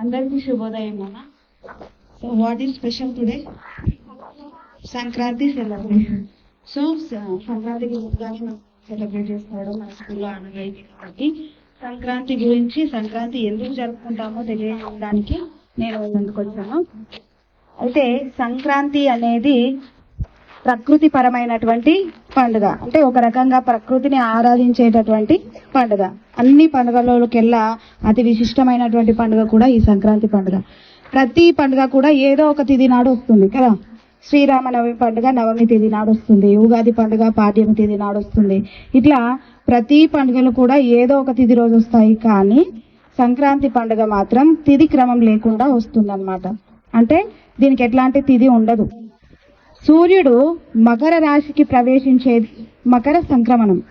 అందరికీ శుభోదయం అన్న. So what is special today Sankranti celebration so సంక్రాంతికి ముందుగానే మనం సెలబ్రేట్ చేసుకోవడం మన స్కూల్లో ఆనవాయితీ కాబట్టి సంక్రాంతి గురించి సంక్రాంతి ఎందుకు జరుపుకుంటామో తెలియడానికి నేను ముందుకు వచ్చాను. అయితే సంక్రాంతి అనేది ప్రకృతి పరమైనటువంటి పండుగ. అంటే ఒక రకంగా ప్రకృతిని ఆరాధించేటటువంటి పండుగ. అన్ని పండుగలకెల్లా అతి విశిష్టమైనటువంటి పండుగ కూడా ఈ సంక్రాంతి పండుగ. ప్రతి పండుగ కూడా ఏదో ఒక తిది నాడు వస్తుంది కదా. శ్రీరామనవమి పండుగ నవమి తేదీ నాడు వస్తుంది. ఉగాది పండుగ పాడ్యమి తేదీ నాడు వస్తుంది. ఇట్లా ప్రతి పండుగలు కూడా ఏదో ఒక తిథి రోజు వస్తాయి కానీ సంక్రాంతి పండుగ మాత్రం తిథి క్రమం లేకుండా వస్తుంది అంటే దీనికి ఎట్లాంటి తిథి ఉండదు. సూర్యుడు మకర రాశికి ప్రవేశించేది మకర సంక్రమణం.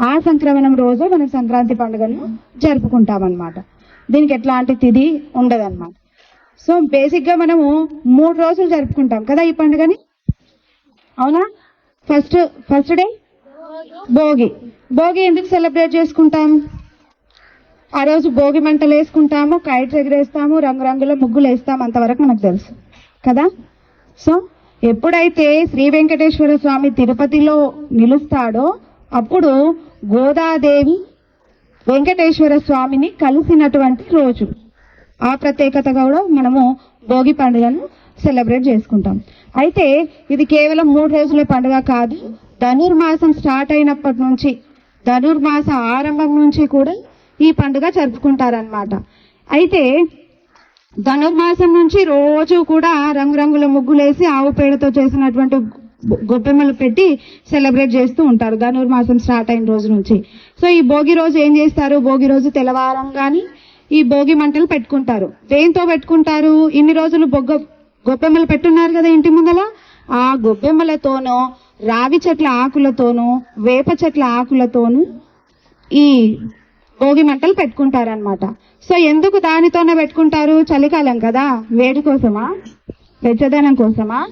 ఆ సంక్రమణం రోజు మనం సంక్రాంతి పండుగను జరుపుకుంటామన్నమాట. దీనికి ఎట్లాంటి తిథి ఉండదన్నమాట. సో బేసిక్గా మనము మూడు రోజులు జరుపుకుంటాం కదా ఈ పండుగని? అవునా? First first day Bhogi. Bhogi ఎందుకు సెలబ్రేట్ చేసుకుంటాం? ఆ రోజు భోగి మంటలు వేసుకుంటాము కైట్స్ ఎగరేస్తాము రంగురంగుల ముగ్గులు వేస్తాం అంతవరకు మనకు తెలుసు. కదా? సో ఎప్పుడైతే శ్రీ వెంకటేశ్వర స్వామి తిరుపతిలో నిలుస్తాడో అప్పుడు గోదాదేవి వెంకటేశ్వర స్వామిని కలిసినటువంటి రోజు. ఆ ప్రత్యేకత కూడా మనము భోగి పండుగను సెలబ్రేట్ చేసుకుంటాం. అయితే ఇది కేవలం మూడు రోజుల పండుగ కాదు ధనుర్మాసం స్టార్ట్ అయినప్పటి నుంచి ధనుర్మాస ఆరంభం నుంచి కూడా ఈ పండుగ జరుపుకుంటారనమాట అయితే ధనుర్మాసం నుంచి రోజు కూడా రంగురంగుల ముగ్గులేసి ఆవు పేడతో చేసినటువంటి గొప్పెమ్మలు పెట్టి సెలబ్రేట్ చేస్తూ ఉంటారు. ధనుర్మాసం స్టార్ట్ అయిన రోజు నుంచి. సో ఈ భోగి రోజు ఏం చేస్తారు? భోగి రోజు తెల్లవారంగాని ఈ భోగి మంటలు పెట్టుకుంటారు. దేంతో పెట్టుకుంటారు? ఇన్ని రోజులు బొగ్గ గొప్పెమ్మలు పెట్టున్నారు కదా ఇంటి ముందల? ఆ గొప్పెమ్మలతోనో రావి చెట్ల ఆకులతోనూ వేప చెట్ల ఆకులతోనూ ఈ భోగి మంటలు పెట్టుకుంటారనమాట సో ఎందుకు దానితోనే పెట్టుకుంటారు? చలికాలం కదా. వేడి కోసమా? వెచ్చదనం కోసమా?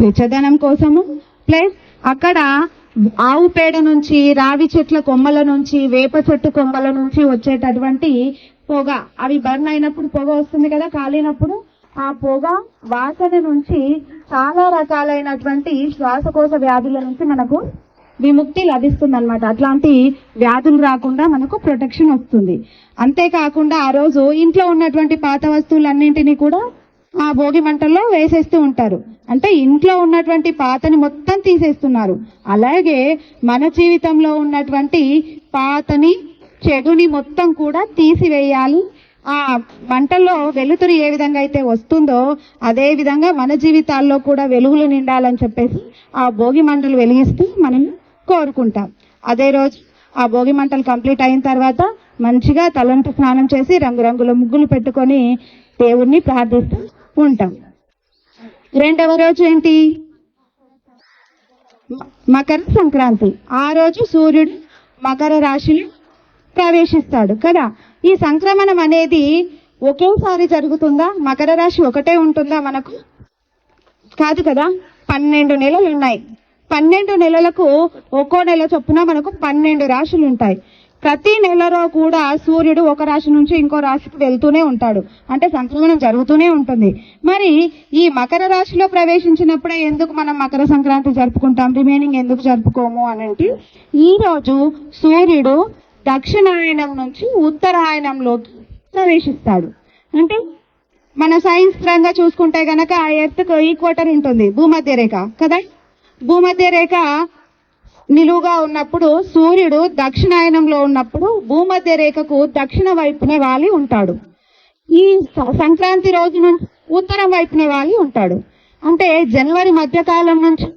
వెచ్చదనం కోసము. ప్లస్ అక్కడ ఆవు పేడ నుంచి రావి చెట్ల కొమ్మల నుంచి వేప చెట్టు కొమ్మల నుంచి వచ్చేటటువంటి పొగ. అవి బర్న్ అయినప్పుడు పొగ వస్తుంది కదా కాలినప్పుడు. ఆ పొగ వాసన నుంచి చాలా రకాలైనటువంటి శ్వాసకోశ వ్యాధుల నుంచి మనకు విముక్తి లభిస్తుంది అనమాట అట్లాంటి వ్యాధులు రాకుండా మనకు ప్రొటెక్షన్ వస్తుంది. అంతేకాకుండా ఆ రోజు ఇంట్లో ఉన్నటువంటి పాత వస్తువులన్నింటినీ కూడా ఆ భోగి మంటల్లో వేసేస్తూ ఉంటారు. అంటే ఇంట్లో ఉన్నటువంటి పాతని మొత్తం తీసేస్తున్నారు. అలాగే మన జీవితంలో ఉన్నటువంటి పాతని చెడుని మొత్తం కూడా తీసివేయాలి. ఆ మంటల్లో వెలుతురు ఏ విధంగా అయితే వస్తుందో అదే విధంగా మన జీవితాల్లో కూడా వెలుగులు నిండాలని చెప్పేసి ఆ భోగి మంటలు వెలిగిస్తూ మనం కోరుకుంటాం. అదే రోజు ఆ భోగి మంటలు కంప్లీట్ అయిన తర్వాత మంచిగా తలంటు స్నానం చేసి రంగురంగుల ముగ్గులు పెట్టుకొని దేవుణ్ణి ప్రార్థిస్తూ ఉంటాం. రెండవ రోజు ఏంటి? మకర సంక్రాంతి. ఆ రోజు సూర్యుడు మకర రాశిని ప్రవేశిస్తాడు కదా. ఈ సంక్రమణం అనేది ఒకేసారి జరుగుతుందా? మకర రాశి ఒకటే ఉంటుందా మనకు? కాదు కదా. పన్నెండు నెలలు ఉన్నాయి. పన్నెండు నెలలకు ఒక్కో నెల చొప్పున మనకు పన్నెండు రాశులు ఉంటాయి ప్రతి నెలలో కూడా సూర్యుడు ఒక రాశి నుంచి ఇంకో రాశికి వెళ్తూనే ఉంటాడు. అంటే సంక్రమణం జరుగుతూనే ఉంటుంది. మరి ఈ మకర రాశిలో ప్రవేశించినప్పుడే ఎందుకు మనం మకర సంక్రాంతి జరుపుకుంటాం? రిమైనింగ్ ఎందుకు జరుపుకోము అని అంటే ఈ రోజు సూర్యుడు దక్షిణాయనం నుంచి ఉత్తరాయణంలోకి ప్రవేశిస్తాడు. అంటే మన సైన్స్ పరంగా చూసుకుంటే గనక ఆ ఎర్త్ ఈక్వటర్ ఉంటుంది. భూమధ్య రేఖ కదా? భూమధ్య రేఖ నిలువుగా ఉన్నప్పుడు సూర్యుడు దక్షిణాయనంలో ఉన్నప్పుడు భూమధ్య రేఖకు దక్షిణ వైపునే వాలి ఉంటాడు. ఈ సంక్రాంతి రోజు నుంచి ఉత్తరం వైపునే వాలి ఉంటాడు. అంటే జనవరి మధ్యకాలం నుంచి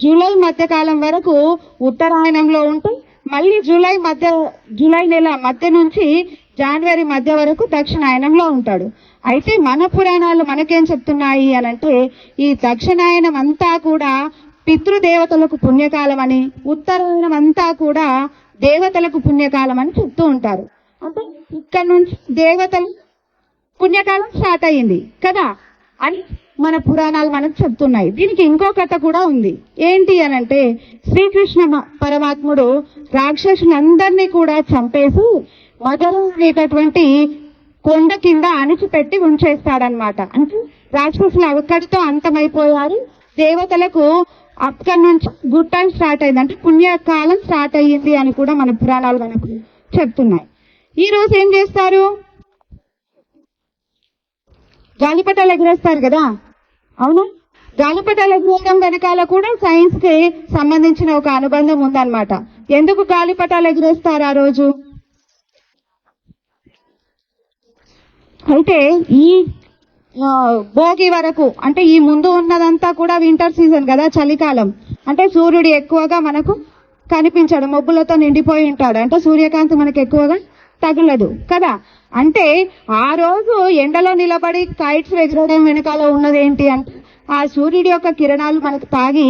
జూలై మధ్యకాలం వరకు ఉత్తరాయణంలో ఉంటూ మళ్ళీ జూలై మధ్య జూలై నెల మధ్య నుంచి జనవరి మధ్య వరకు దక్షిణాయనంలో ఉంటాడు. అయితే మన పురాణాలు మనకేం చెప్తున్నాయి అని అంటే ఈ దక్షిణాయనం అంతా కూడా పితృదేవతలకు పుణ్యకాలం అని ఉత్తరాయణం అంతా కూడా దేవతలకు పుణ్యకాలం అని చెప్తూ ఉంటారు. అంటే ఇక్కడ నుంచి దేవతలు పుణ్యకాలం స్టార్ట్ అయ్యింది కదా? అని మన పురాణాలు మనకు చెప్తున్నాయి. దీనికి ఇంకో కథ కూడా ఉంది. ఏంటి అనంటే శ్రీకృష్ణ పరమాత్ముడు రాక్షసులందరినీ కూడా చంపేసి మధుర అనేటటువంటి కొండ కింద అణిచిపెట్టి ఉంచేస్తాడనమాట అంటే రాక్షసులు అక్కడితో అంతమైపోయారు. దేవతలకు అక్కడి నుంచి గుడ్ టైం స్టార్ట్ అయింది అంటే పుణ్యకాలం స్టార్ట్ అయ్యింది అని కూడా మన పురాణాలు మనకు చెప్తున్నాయి. ఈ రోజు ఏం చేస్తారు? గాలిపటాలు ఎగరేస్తారు కదా? అవును. గాలిపటాలు ఎగరేయడం వెనకాల కూడా సైన్స్కి సంబంధించిన ఒక అనుబంధం ఉందన్నమాట. ఎందుకు గాలిపటాలు ఎగరేస్తారు ఆ రోజు? అయితే ఈ భోగి వరకు అంటే ఈ ముందు ఉన్నదంతా కూడా వింటర్ సీజన్ కదా చలికాలం. అంటే సూర్యుడు ఎక్కువగా మనకు కనిపించాడు మబ్బులతో నిండిపోయి ఉంటాడు. అంటే సూర్యకాంతి మనకు ఎక్కువగా తగలదు కదా? అంటే ఆ రోజు ఎండలో నిలబడి కైట్స్ ఎగరడం వెనకాల ఉన్నది ఏంటి అంటే ఆ సూర్యుడి యొక్క కిరణాలు మనకు తాగి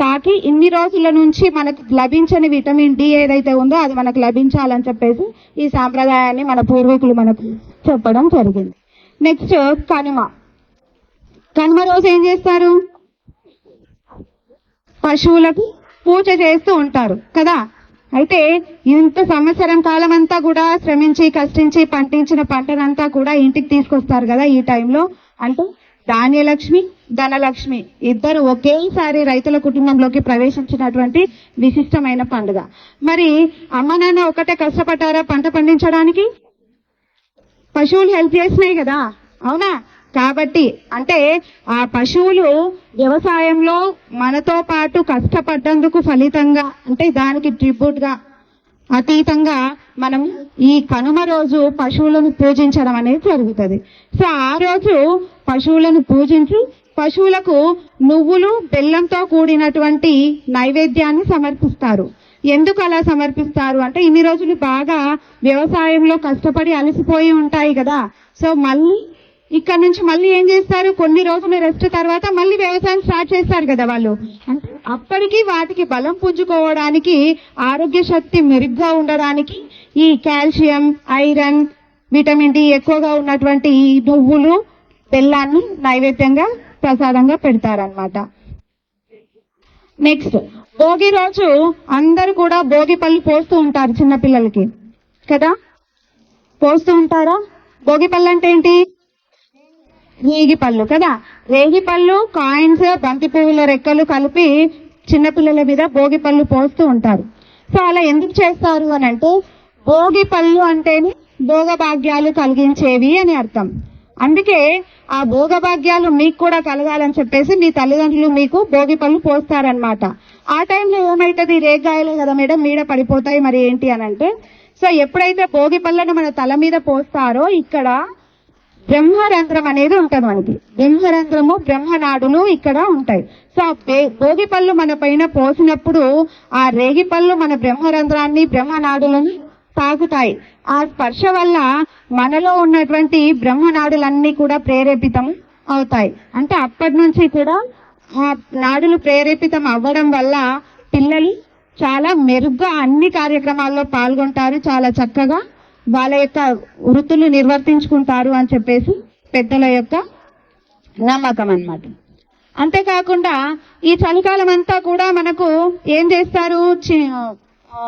తాకి ఇన్ని రోజుల నుంచి మనకు లభించని విటమిన్ డి ఏదైతే ఉందో అది మనకు లభించాలని చెప్పేసి ఈ సాంప్రదాయాన్ని మన పూర్వీకులు మనకు చెప్పడం జరిగింది. నెక్స్ట్ కనుమ. కనుమ రోజు ఏం చేస్తారు? పశువులకు పూజ చేస్తూ ఉంటారు కదా? అయితే ఇంత సంవత్సరం కాలం అంతా కూడా శ్రమించి కష్టించి పండించిన పంటనంతా కూడా ఇంటికి తీసుకొస్తారు కదా ఈ టైంలో. అంటే ధాన్యలక్ష్మి ధనలక్ష్మి ఇద్దరు ఒకేసారి రైతుల కుటుంబంలోకి ప్రవేశించినటువంటి విశిష్టమైన పండుగ. మరి అమ్మ నాన్న ఒకటే కష్టపడ్డారా పంట పండించడానికి? పశువులు హెల్ప్ చేసినాయి కదా. అవునా? కాబట్టి అంటే ఆ పశువులు వ్యవసాయంలో మనతో పాటు కష్టపడ్డందుకు ఫలితంగా అంటే దానికి ట్రిబ్యూట్గా అతీతంగా మనం ఈ కనుమ రోజు పశువులను పూజించడం అనేది జరుగుతుంది. సో ఆ రోజు పశువులను పూజించు పశువులకు నువ్వులు బెల్లంతో కూడినటువంటి నైవేద్యాన్ని సమర్పిస్తారు. ఎందుకు అలా సమర్పిస్తారు అంటే ఇన్ని రోజులు బాగా వ్యవసాయంలో కష్టపడి అలసిపోయి ఉంటాయి కదా. సో మళ్ళీ ఇక్కడ నుంచి మళ్ళీ ఏం చేస్తారు? కొన్ని రోజుల రెస్ట్ తర్వాత మళ్ళీ వ్యవసాయం స్టార్ట్ చేస్తారు కదా వాళ్ళు. అంటే అప్పటికి వాటికి బలం పుంజుకోవడానికి ఆరోగ్య శక్తి మెరుగ్గా ఉండడానికి ఈ కాల్షియం ఐరన్ విటమిన్ డి ఎక్కువగా ఉన్నటువంటి ఈ నువ్వులు బెల్లాన్ని నైవేద్యంగా ప్రసాదంగా పెడతారనమాట నెక్స్ట్ భోగి రోజు అందరూ కూడా భోగి పళ్ళు పోస్తూ ఉంటారు చిన్నపిల్లలకి కదా? పోస్తూ ఉంటారా? భోగి పళ్ళు అంటే ఏంటి? రేగి పళ్ళు కదా? రేగి పళ్ళు కాయిన్స్ బంతి పువ్వుల రెక్కలు కలిపి చిన్నపిల్లల మీద భోగి పళ్ళు పోస్తూ ఉంటారు. సో అలా ఎందుకు చేస్తారు అని అంటే భోగి పళ్ళు అంటేనే భోగభాగ్యాలు కలిగించేవి అని అర్థం. అందుకే ఆ భోగభాగ్యాలు మీకు కూడా కలగాలని చెప్పేసి మీ తల్లిదండ్రులు మీకు భోగి పళ్ళు పోస్తారనమాట ఆ టైంలో ఏమైతుంది? రేగాయలే కదా మేడం మీడ పడిపోతాయి మరి ఏంటి అని అంటే సో ఎప్పుడైతే భోగి పళ్ళను మన తల మీద పోస్తారో ఇక్కడ బ్రహ్మరంధ్రం అనేది ఉంటుంది మనకి. బ్రహ్మరంధ్రము బ్రహ్మనాడులు ఇక్కడ ఉంటాయి. సో ఆ భోగి పళ్ళు మన పైన పోసినప్పుడు ఆ రేగి పళ్ళు మన బ్రహ్మరంధ్రాన్ని బ్రహ్మనాడులను తాకుతాయి. ఆ స్పర్శ వల్ల మనలో ఉన్నటువంటి బ్రహ్మనాడులన్నీ కూడా ప్రేరేపితం అవుతాయి. అంటే అప్పటి నుంచి కూడా ఆ నాడులు ప్రేరేపితం అవ్వడం వల్ల పిల్లలు చాలా మెరుగ్గా అన్ని కార్యక్రమాల్లో పాల్గొంటారు చాలా చక్కగా వాళ్ళ యొక్క వృత్తులు నిర్వర్తించుకుంటారు అని చెప్పేసి పెద్దల యొక్క నమ్మకం అన్నమాట. అంతేకాకుండా ఈ చలికాలం అంతా కూడా మనకు ఏం చేస్తారు? చి-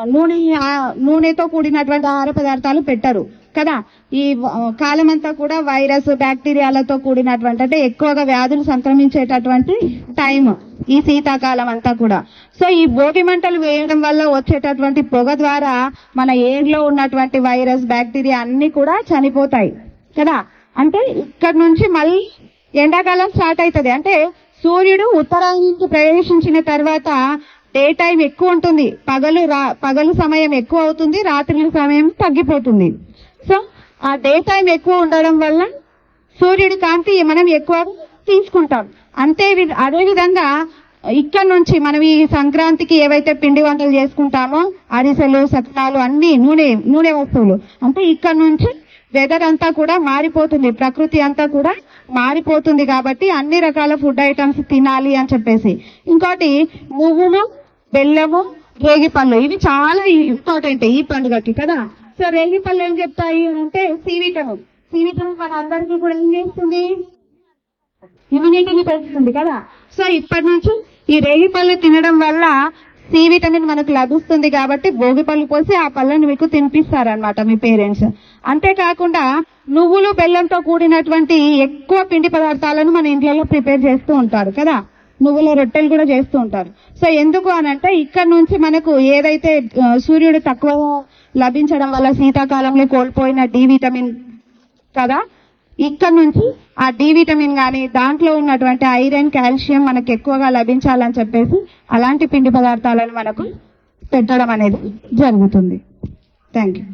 నూనె నూనెతో కూడినటువంటి ఆహార పదార్థాలు పెట్టరు. కదా? ఈ కాలమంతా కాలం అంతా కూడా వైరస్ బ్యాక్టీరియాలతో కూడినటువంటి అంటే ఎక్కువగా వ్యాధులు సంక్రమించేటటువంటి టైం ఈ శీతాకాలం అంతా కూడా. సో ఈ భోగి మంటలు వేయడం వల్ల వచ్చేటటువంటి పొగ ద్వారా మన ఏర్లో ఉన్నటువంటి వైరస్ బ్యాక్టీరియా అన్ని కూడా చనిపోతాయి. కదా? అంటే ఇక్కడ నుంచి మళ్ళీ ఎండాకాలం స్టార్ట్ అవుతుంది అంటే సూర్యుడు ఉత్తరానికి ప్రవేశించిన తర్వాత డే టైం ఎక్కువ ఉంటుంది. పగలు రా పగలు సమయం ఎక్కువ అవుతుంది రాత్రి సమయం తగ్గిపోతుంది. సో ఆ డే టైం ఎక్కువ ఉండడం వల్ల సూర్యుడి కాంతి మనం ఎక్కువ తీసుకుంటాం. అంతే వి- అదే విధంగా ఇక్కడ నుంచి మనం ఈ సంక్రాంతికి ఏవైతే పిండి వంటలు చేసుకుంటామో అరిసెలు సత్నాలు అన్ని నూనె నూనె వస్తువులు. అంటే ఇక్కడ నుంచి వెదర్ అంతా కూడా మారిపోతుంది. ప్రకృతి అంతా కూడా మారిపోతుంది కాబట్టి అన్ని రకాల ఫుడ్ ఐటమ్స్ తినాలి అని చెప్పేసి. ఇంకోటి నువ్వులు బెల్లము రేగి పళ్ళు ఇవి చాలా ఇంపార్టెంట్ ఈ పండుగకి కదా. సో రేగి పళ్ళు ఏం చెప్తాయి అని అంటే సి విటమిన్ సి విటమిన్ మన అందరికీ కూడా ఏం చేస్తుంది? ఇమ్యూనిటీని పెంచుతుంది కదా. సో ఇప్పటి నుంచి ఈ రేగి పళ్ళు తినడం వల్ల సి విటమిన్ మనకు లభిస్తుంది కాబట్టి భోగి పళ్ళు పోసి ఆ పళ్ళను మీకు తినిపిస్తారనమాట మీ పేరెంట్స్. అంతేకాకుండా నువ్వులు బెల్లంతో కూడినటువంటి ఎక్కువ పిండి పదార్థాలను మన ఇంట్లో ప్రిపేర్ చేస్తూ ఉంటారు కదా. నువ్వుల రొట్టెలు కూడా చేస్తూ ఉంటారు. సో ఎందుకు అని అంటే ఇక్కడ నుంచి మనకు ఏదైతే సూర్యుడు తక్కువ లభించడం వల్ల శీతాకాలంలో కోల్పోయిన డి విటమిన్ కదా? ఇక్కడ నుంచి ఆ డి విటమిన్ కానీ దాంట్లో ఉన్నటువంటి ఐరన్ కాల్షియం మనకు ఎక్కువగా లభించాలని చెప్పేసి అలాంటి పిండి పదార్థాలను మనకు పెట్టడం అనేది జరుగుతుంది. Thank you